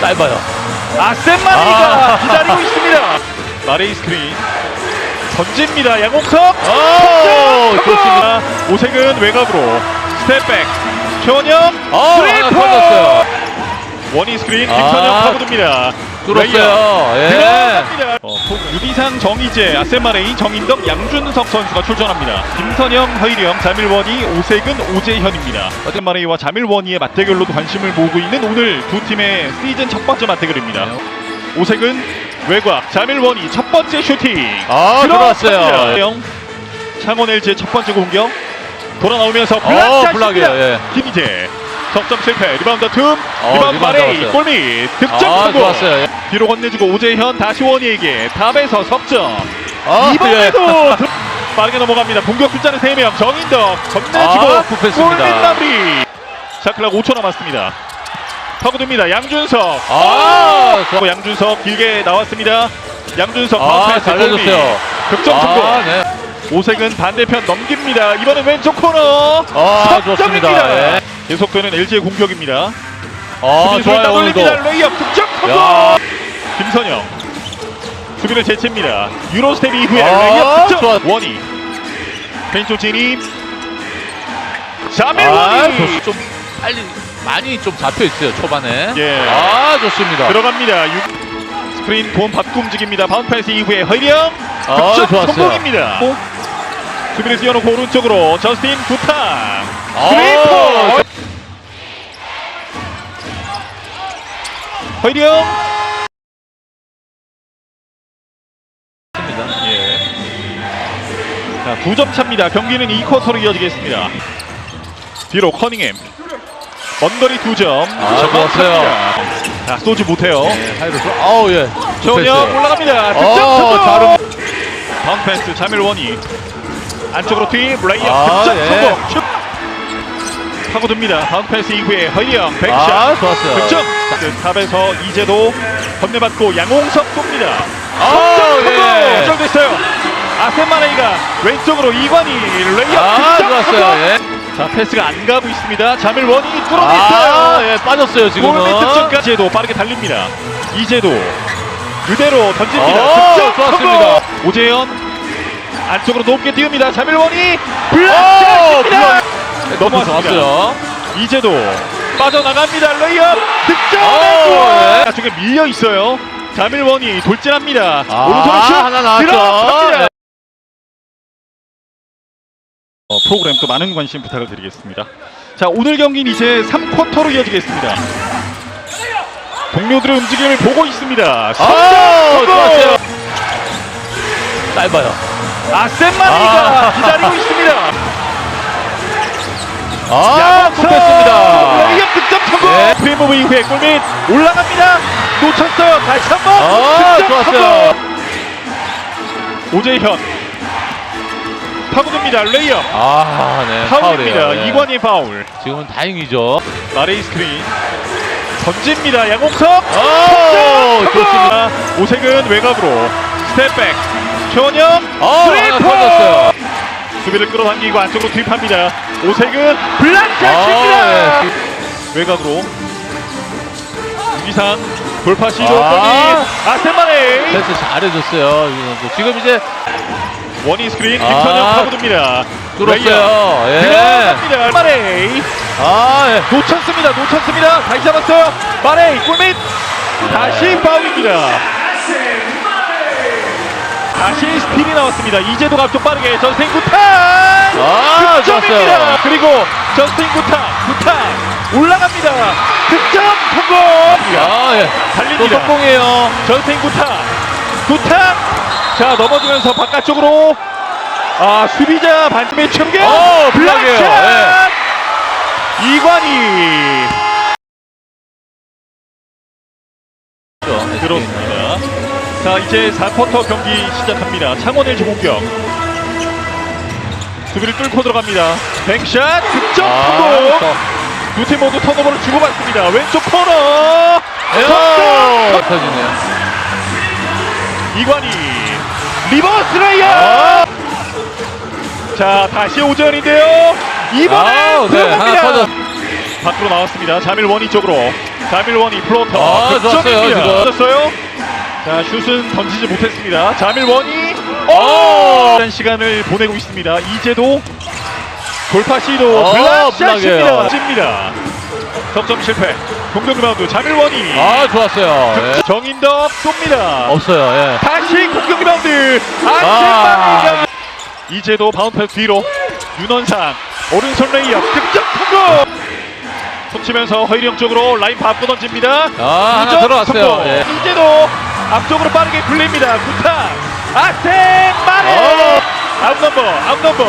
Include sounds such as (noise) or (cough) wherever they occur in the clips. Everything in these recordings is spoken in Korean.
짧아요. 아센 마리가 아. 기다리고 있습니다. (laughs) 마레이 스크린 던집니다. 양홍석 오, 좋습니다. 오색은 외곽으로 스텝백 어, 하나 스리퍼 터졌어요. 원이 스크린 아. 김선영 파고듭니다. 뚫었어요. 예. 들어갑니다. 어, 폭 유비상 정희재 아센마레이 정인덕 양준석 선수가 출전합니다. 김선영 허일영 자밀원이 오색은 오재현입니다. 아센마레이와 자밀원이의 맞대결로도 관심을 모으고 있는 오늘 두 팀의 시즌 첫 번째 맞대결입니다. 오색은 외곽 자밀원이 첫 번째 슈팅 아, 들어왔어요. 창원 LG의 첫 번째 공격 돌아 나오면서 어, 블락샷입니다. 블락이에요, 예. 김희재 석점 실패 리바운드 틈 어, 리바운드 리바운드 마레이 잡았어요. 골밑 득점 아, 성공 좋았어요. 예. 뒤로 건네주고 오재현 다시 원희에게 탑에서 석점 아, 이번에도 예. 들- 빠르게 넘어갑니다 공격 숫자는 3명 정인덕 건네주고 아, 굽혔습니다. 골밑 마무리 샤클락 5초 남았습니다 파고듭니다 양준석 아, 아, 좋아. 양준석 길게 나왔습니다 양준석 아, 잘 골밑. 내줬어요. 득점 성공 아, 네. 오색은 반대편 넘깁니다. 이번엔 왼쪽 코너. 아, 석점입니다. 좋습니다. 예. 계속되는 LG의 공격입니다. 아, 좋아요. 오늘도. 레이업 득점 성공. 야. 김선영 수비를 제칩니다. 유로스텝 이후에 아, 레이업 득점. 좋아. 원이 펜초 진입. 아, 자밀원이 좋- 좀 빨리 많이 좀 잡혀 있어요 초반에. 예. 아 좋습니다. 들어갑니다. 유- 스크린 본 받고 움직입니다. 바운드 패스 이후에 허리영 아, 득점 좋았어요. 성공입니다. 수비를 띄워놓고 오른쪽으로 저스틴 두탕 아, 스리퍼 좋습니다. 예. 자, 9점 차입니다. 경기는 2쿼터로 이어지겠습니다. 뒤로 커닝햄. 먼거리 2점. 아, 좋았어요. 자, 쏘지 못해요. 네, 하이로 좀. 아우 예. 최원영. 올라갑니다. 득점 어, 성공. 자름. 바운드 패스 자밀 원이 안쪽으로 투입 레이업 아, 득점 예. 성공. 슛. 파고듭니다. 바운드 패스 이후에 허리영 백샷. 아 좋았어요. 득점. 그 탑에서 이제도 건네받고 양홍석 쏩니다. 아. 예. 결정됐어요. 아센마레이가 왼쪽으로 이관이 레이업 아 득점 좋았어요. 예. 자 패스가 안 가고 있습니다. 자밀 원이 아, 뚫어냈어요. 예, 빠졌어요 지금은. 골밑 득점까지 이제도 빠르게 달립니다. 이제도 그대로 던집니다. 어, 득점 좋았습니다. 성공. 오재현 안쪽으로 높게 띄웁니다. 자밀 원이 오, 블락샷입니다. 네, 너무. 좋았어요. 이제도 빠져나갑니다. 레이업 득점. 오, 예. 쪽에 밀려 있어요. 자밀원이 돌진합니다. 아, 오른손 슛. 들어갑니다. 네. 어, 프로그램 또 많은 관심 부탁을 드리겠습니다. 자 오늘 경기는 이제 3쿼터로 이어지겠습니다. 동료들의 움직임을 보고 있습니다. 아 성공! 좋았어요. 짧아요. 아센마리가 아. 기다리고 있습니다. 아 굽혔습니다. 레이업 득점 성공. 예. 프리무브 이후에 골밑 올라갑니다. 놓쳤어요. 다시 한 번 아, 득점 좋았어요. 성공. 오재현 파고듭니다. 레이업 아, 네. 파울입니다. 파울이에요. 네. 이관희 파울. 지금은 다행이죠. 마레이 스크린 던집니다. 양홍석 오, 득점! 좋습니다. 오색은 외곽으로 스텝백 최원영 어, 하나 터졌어요. 수비를 끌어당기고 안쪽으로 투입합니다. 오색은 블락샷입니다. 아, 예. 외곽으로 유기상 돌파 시도 아. 아센마레이 패스 잘해줬어요. 이 선수. 지금 이제 원이 스크린 아. 김선영 파고듭니다. 뚫었어요. 예. 들어갑니다. 마레이 아, 예. 놓쳤습니다. 놓쳤습니다. 다시 잡았어요. 마레이 골밑 다시 파울입니다. 다시 스틸이 나왔습니다. 이제도 앞쪽 빠르게 전스틴 구탄 아, 득점입니다. 좋았어요. 그리고 전스틴 구탄 구탄 올라갑니다. 득점 성공. 아, 예. 또 달립니다. 성공이에요. 전스틴 구탄 구탄 자 넘어지면서 바깥쪽으로 아 수비자 반쯤에 충격 어, 블락이에요. 블락샷 이관희 그렇습니다. 자 이제 4쿼터 경기 시작합니다. 창원 LG 공격. 수비를 뚫고 들어갑니다. 백샷 득점 아, 성공. 또. 두팀 모두 턴오버를 주고받습니다. 왼쪽 코너. 야, 석점. 터지네요. 이관희 리버스 레이어. 아. 자 다시 오전인데요. 이번에 아우, 네, 들어갑니다. 밖으로 나왔습니다. 자밀 원이 쪽으로. 자밀 원이 플로터. 아, 좋았어요. 지금. 맞았어요. 자, 슛은 던지지 못했습니다. 자밀 원이 오! 이런 시간을 보내고 있습니다. 이제도 돌파 시도 어, 블락샷입니다. 블락이에요. 찝니다. 석점 실패. 공격 리바운드 자밀 원이. 아 좋았어요. 예. 정인덕 쏩니다. 없어요. 예. 다시 공격 리바운드. 아. 안심방이가 이제도 바운드 패스 뒤로 윤원상 오른손 레이업 득점 성공. 손 치면서 허일영 쪽으로 라인 밟고 던집니다. 아 하나 이점 들어갔어요. 성공. 예. 이제도 앞쪽으로 빠르게 굴립니다. 구타 아센 마레 어. 아웃 넘버 아웃 넘버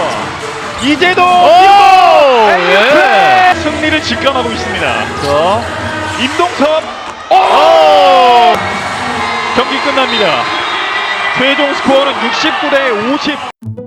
이제도 오! 뛰고 예. 승리를 직감하고 있습니다. 저. 임동섭 오! 경기 끝납니다. 최종 스코어는 69대 50.